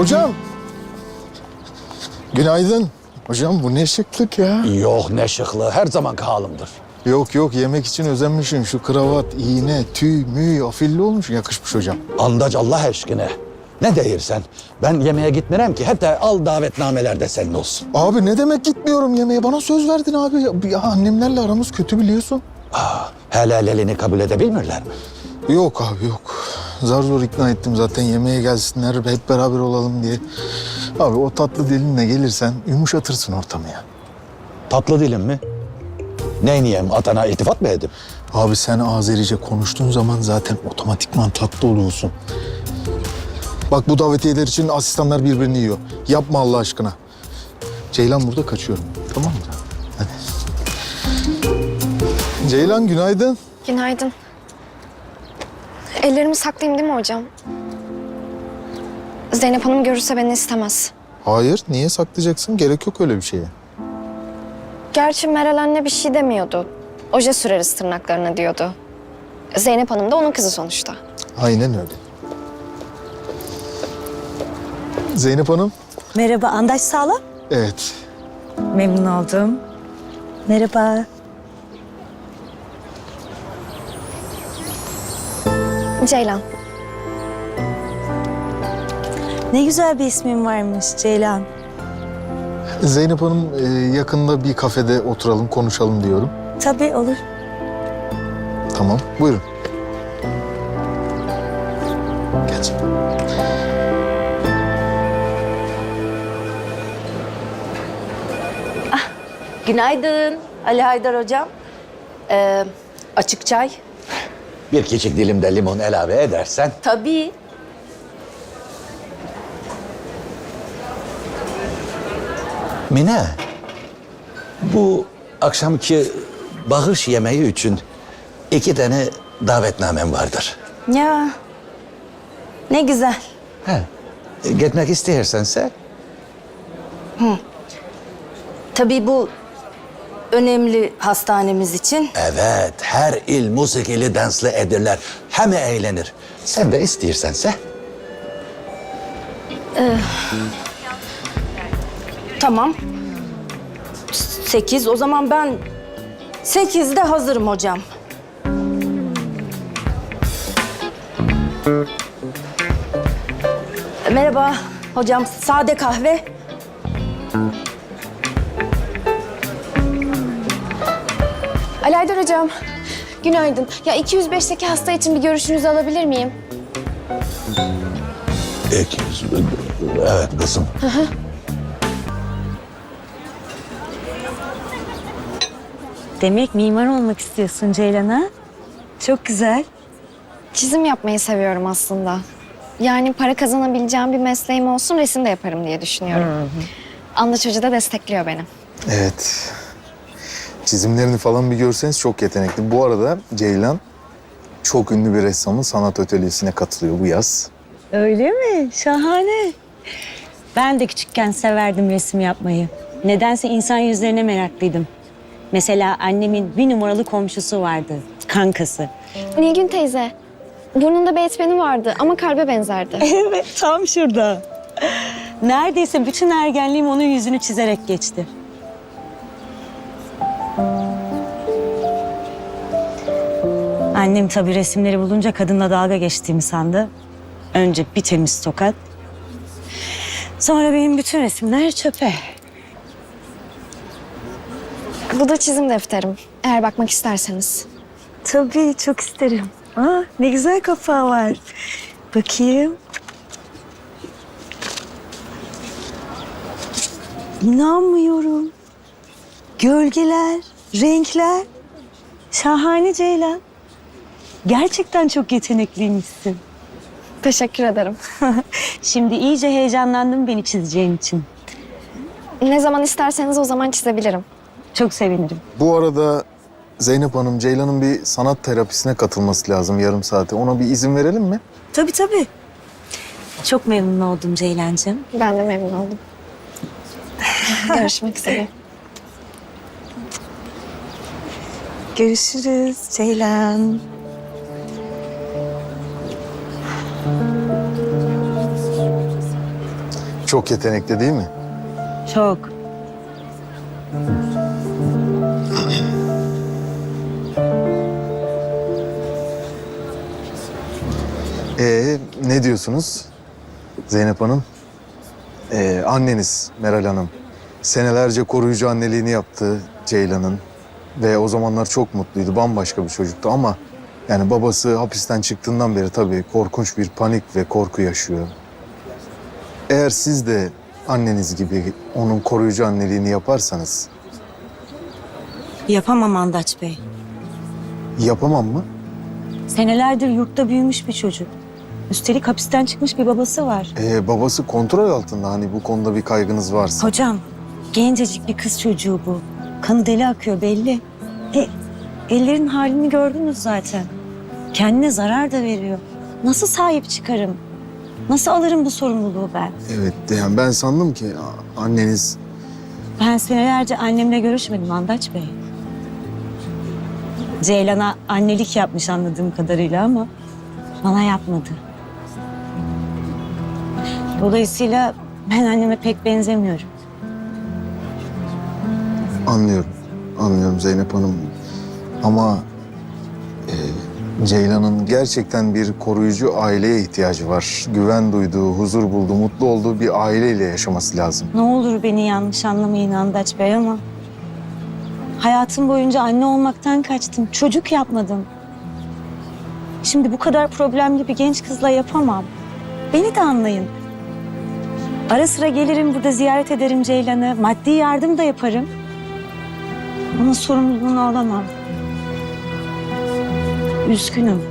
Hocam. Günaydın. Hocam bu ne şıklık ya. Yok ne şıklığı her zamanki halimdir. Yok yok yemek için özenmişsin. Şu kravat, iğne, tüy, müy, afilli olmuş. Yakışmış hocam. Andaç Allah aşkına. Ne değirsen. Ben yemeğe gitmirem ki. Hatta al davetnameler de senin olsun. Abi ne demek gitmiyorum yemeğe? Bana söz verdin abi. Ya annemlerle aramız kötü biliyorsun. Aa, helal elini kabul edebilmirler mi? Yok abi yok. Zar zor ikna ettim zaten yemeğe gelsinler hep beraber olalım diye. Abi o tatlı dilinle gelirsen yumuşatırsın ortamı ya. Tatlı dilim mi? Neyniyem atana iltifat mı edip? Abi sen Azerice konuştuğun zaman zaten otomatikman tatlı oluyorsun. Bak bu davetiyeler için asistanlar birbirini yiyor. Yapma Allah aşkına. Ceylan burada kaçıyorum. Tamam mı? Hadi. Ceylan günaydın. Günaydın. Ellerimi saklayayım değil mi hocam? Zeynep Hanım görürse beni istemez. Hayır, niye saklayacaksın? Gerek yok öyle bir şeye. Gerçi Meral anne bir şey demiyordu. Oje süreriz tırnaklarına diyordu. Zeynep Hanım da onun kızı sonuçta. Aynen öyle. Zeynep Hanım. Merhaba Andaç Sağlam. Evet. Memnun oldum. Merhaba. Ceylan. Ne güzel bir ismin varmış Ceylan. Zeynep Hanım e, yakında bir kafede oturalım, konuşalım diyorum. Tabii olur. Tamam, buyurun. Geç. Günaydın Ali Haydar hocam. Ee, açık çay. Bir küçük dilim de limon ilave edersen. Tabii. Mine, bu akşamki bağış yemeği için iki tane davetnamem vardır. Ya ne güzel. He, gitmek istersense Tabii bu önemli hastanemiz için. Evet, her il musikili danslı edirler. Hem eğlenir. Sen de istersense. Tamam. Sekiz. O zaman ben sekizde hazırım hocam. Merhaba hocam. Sade kahve. Ali Aydar Hocam, günaydın. Ya 205'teki hasta için bir görüşünüzü alabilir miyim? İkiz, evet kızım. Demek mimar olmak istiyorsun Ceylan ha? Çok güzel. Çizim yapmayı seviyorum aslında. Yani para kazanabileceğim bir mesleğim olsun resim de yaparım diye düşünüyorum. Andaç Hoca da destekliyor beni. Evet. Çizimlerini falan bir görseniz çok yetenekli. Bu arada Ceylan çok ünlü bir ressamın sanat atölyesine katılıyor bu yaz. Öyle mi? Şahane. Ben de küçükken severdim resim yapmayı. Nedense insan yüzlerine meraklıydım. Mesela annemin bir numaralı komşusu vardı. Kankası. Nilgün teyze, burnunda bir etmeni vardı ama kalbe benzerdi. Evet, tam şurada. Neredeyse bütün ergenliğim onun yüzünü çizerek geçti. Annem tabii resimleri bulunca kadınla dalga geçtiğimi sandı. Önce bir temiz tokat. Sonra benim bütün resimler çöpe. Bu da çizim defterim. Eğer bakmak isterseniz. Tabii çok isterim. Aa, ne güzel kapağı var. Bakayım. İnanmıyorum. Gölgeler, renkler. Şahane Ceylan. Gerçekten çok yetenekliymişsin. Teşekkür ederim. Şimdi iyice heyecanlandım beni çizeceğin için. Ne zaman isterseniz o zaman çizebilirim. Çok sevinirim. Bu arada Zeynep Hanım, Ceylan'ın bir sanat terapisine katılması lazım yarım saate. Ona bir izin verelim mi? Tabii tabii. Çok memnun oldum Ceylancığım. Ben de memnun oldum. Görüşmek üzere. Görüşürüz Ceylan. Çok yetenekli değil mi? Çok. Ee, ne diyorsunuz Zeynep Hanım? Ee, anneniz Meral Hanım senelerce koruyucu anneliğini yaptı Ceylan'ın ve o zamanlar çok mutluydu, bambaşka bir çocuktu ama yani babası hapisten çıktığından beri tabii korkunç bir panik ve korku yaşıyor. Eğer siz de anneniz gibi onun koruyucu anneliğini yaparsanız Yapamam Andaç Bey. yapamam mı? Senelerdir yurtta büyümüş bir çocuk. Üstelik hapisten çıkmış bir babası var. Ee, babası kontrol altında hani bu konuda bir kaygınız varsa. Hocam, gencecik bir kız çocuğu bu. Kanı deli akıyor belli. E, ellerin halini gördünüz zaten. Kendine zarar da veriyor. Nasıl sahip çıkarım? Nasıl alırım bu sorumluluğu ben? Evet yani ben sandım ki anneniz Ben senelerce annemle görüşmedim Andaç Bey. Ceylan'a annelik yapmış anladığım kadarıyla ama bana yapmadı. Dolayısıyla ben anneme pek benzemiyorum. Anlıyorum. Anlıyorum Zeynep Hanım. Ama Ceylan'ın gerçekten bir koruyucu aileye ihtiyacı var. Güven duyduğu, huzur bulduğu, mutlu olduğu bir aileyle yaşaması lazım. Ne olur beni yanlış anlamayın Andaç Bey ama... Hayatım boyunca anne olmaktan kaçtım. Çocuk yapmadım. Şimdi bu kadar problemli bir genç kızla yapamam. Beni de anlayın. Ara sıra gelirim burada ziyaret ederim Ceylan'ı. Maddi yardım da yaparım. Bunun sorumluluğunu alamam. Üzgünüm.